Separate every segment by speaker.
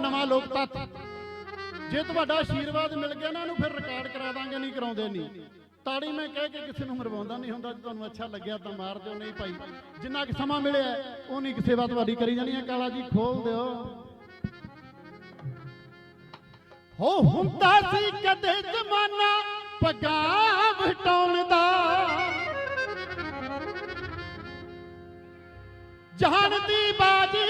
Speaker 1: ਨਵਾਂ ਲੋਕ ਤੱਤ ਜੇ ਤੁਹਾਡਾ ਆਸ਼ੀਰਵਾਦ ਮਿਲ ਗਿਆ ਨਾ, ਇਹਨੂੰ ਫਿਰ ਰਿਕਾਰਡ ਕਰਾ ਦਾਂਗੇ, ਨਹੀਂ ਕਰਾਉਂਦੇ ਨਹੀਂ। ਤਾੜੀ ਮੈਂ ਕਹਿ ਕੇ ਕਿਸੇ ਨੂੰ ਮਰਵਾਉਂਦਾ ਨਹੀਂ ਹੁੰਦਾ, ਜੇ ਤੁਹਾਨੂੰ ਅੱਛਾ ਲੱਗਿਆ ਤਾਂ ਮਾਰ ਦਿਓ, ਨਹੀਂ ਭਾਈ। ਜਿੰਨਾ ਕਿ ਸਮਾਂ ਮਿਲਿਆ ਉਹ ਨਹੀਂ ਸੇਵਾ ਤੁਹਾਡੀ ਕਰੀ ਜਾਣੀ ਹੈ। ਕਾਲਾ ਜੀ, ਖੋਲ ਦਿਓ। ਹੋ ਹੁੰਦਾ ਸੀ ਕਦੇ ਜ਼ਮਾਨਾ ਪੱਗਾਂ ਵਟਾਉਣ ਦਾ। ਜਹਾਨ ਦੀ ਬਾਜੀ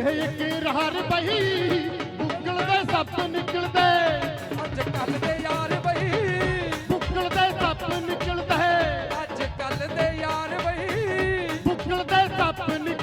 Speaker 1: ਕੀਤੇ ਇੱਕ ਰਾਰ ਬਹੀ ਬੁੱਗਲ ਦੇ ਸੱਪ ਨਿਕਲਦੇ।
Speaker 2: ਅੱਜ ਕੱਲ ਦੇ ਯਾਰ ਬਈ।
Speaker 1: ਬੁੱਗਲ ਦੇ ਸੱਪ ਨਿਕਲਦੇ।
Speaker 2: ਅੱਜ ਕੱਲ ਦੇ ਯਾਰ ਬਈ।
Speaker 1: ਬੁੱਗਲ ਦੇ ਸੱਪ ਨਿਕਲਦੇ।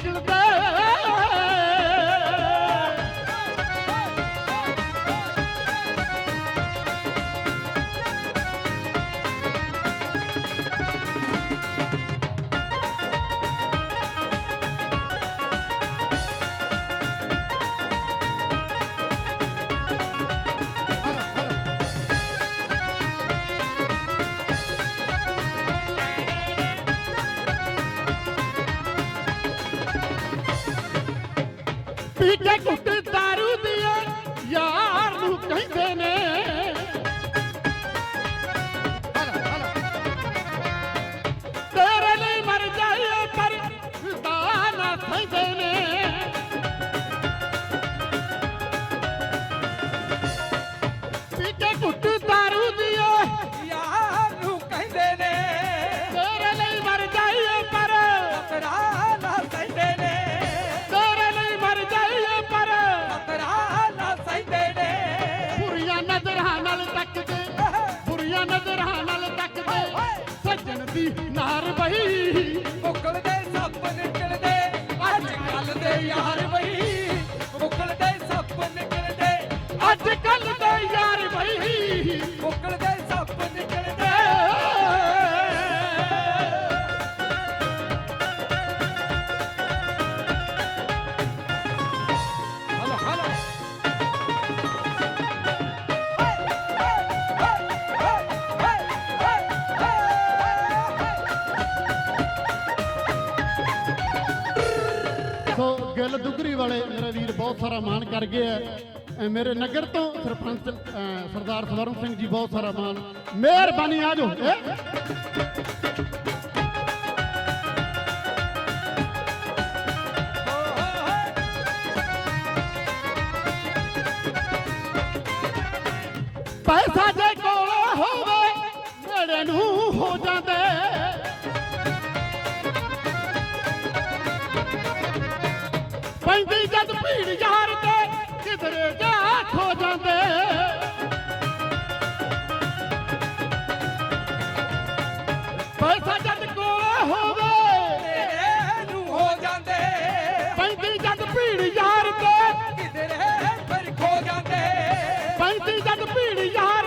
Speaker 1: ਪੀ ਕੇ ਦਾਰੂ ਦੀਏ ਯਾਰ ਨੂੰ ਕਹਿੰਦੇ ਨੇ। ਤੇਰੇ ਲਈ ਮਰ ਜਾਈਏ ਪਰ ਦਾ ਨਾ ਕਹਿੰਦੇ ਨੇ। ਦੀ ਨਾਰ ਬਹੀ
Speaker 2: ਮੁਕਲ ਦੇ
Speaker 1: ਬਹੁਤ ਸਾਰਾ ਮਾਣ ਕਰ ਗਏ ਐ ਮੇਰੇ ਨਗਰ ਤੋਂ ਸਰਪੰਚ ਸਰਦਾਰ ਸਵਰਨ ਸਿੰਘ ਜੀ ਬਹੁਤ ਸਾਰਾ ਮਾਣ। ਮਿਹਰਬਾਨੀ ਆਜੋ। ਪੈਸਾ ਜਦ ਭੀੜ ਯਾਰ ਤੇ ਕਿਧਰੇ ਜਾ ਖੋ ਜਾਂਦੇ। ਪੈਸਾ ਜਦ ਕੋਲ ਹੋਵੇ
Speaker 2: ਤੇਰੇ ਨੂੰ ਹੋ ਜਾਂਦੇ
Speaker 1: ਪੈਂਦੀ ਜਦ ਭੀੜ ਯਾਰ ਤੇ
Speaker 2: ਕਿਧਰੇ ਫਿਰ ਖੋ ਜਾਂਦੇ।
Speaker 1: ਪੈਂਦੀ ਜਦ ਭੀੜ ਯਾਰ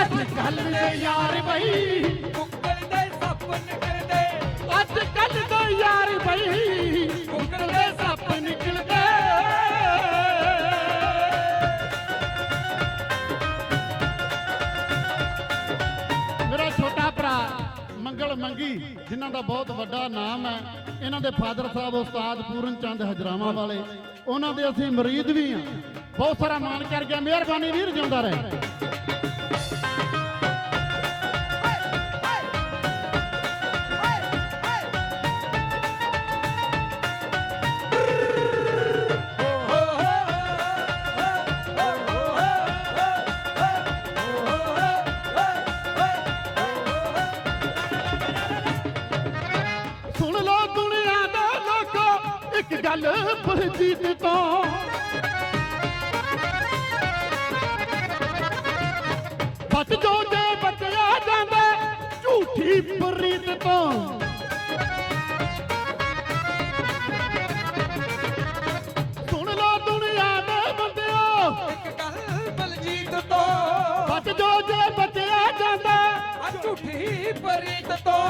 Speaker 1: ਅੱਜ ਕੱਲ ਦੇ ਯਾਰ ਬਈ।
Speaker 2: ਮੁਕਲ ਦੇ ਸੱਪ ਨਿਕਲਦੇ।
Speaker 1: ਅੱਜ ਕੱਲ ਦੇ ਯਾਰ ਬਈ।
Speaker 2: ਮੁਕਲ ਦੇ
Speaker 1: ਸੱਪ ਨਿਕਲਦੇ। ਮੇਰਾ ਛੋਟਾ ਭਰਾ ਮੰਗਲ ਮੰਗੀ ਜਿਨ੍ਹਾਂ ਦਾ ਬਹੁਤ ਵੱਡਾ ਨਾਮ ਹੈ ਇਹਨਾਂ ਦੇ ਫਾਦਰ ਸਾਹਿਬ ਉਸਤਾਦ ਪੂਰਨ ਚੰਦ ਹਜਰਾਵਾਂ ਵਾਲੇ ਉਹਨਾਂ ਦੇ ਅਸੀਂ ਮਰੀਦ ਵੀ ਹਾਂ। ਬਹੁਤ ਸਾਰਾ ਮਾਣ ਕਰ ਗਿਆ ਮਿਹਰਬਾਨੀ ਵੀਰ ਜਿਉਂਦਾ ਰਹੇ। ਗੱਲ ਬਲਜੀਤ ਤੋਂ। ਬਚ ਜੋ ਜੇ ਬਚਿਆ ਜਾਂਦਾ ਝੂਠੀ ਪ੍ਰੀਤ ਤੋਂ। ਸੁਣ ਲੋ ਦੁਨੀਆ ਦੇ ਬੰਦਿਓ।
Speaker 2: ਇੱਕ ਗੱਲ ਬਲਜੀਤ ਤੋਂ।
Speaker 1: ਬਚ ਜੋ ਜੇ ਬਚਿਆ ਜਾਂਦਾ
Speaker 2: ਝੂਠੀ ਪ੍ਰੀਤ ਤੋਂ।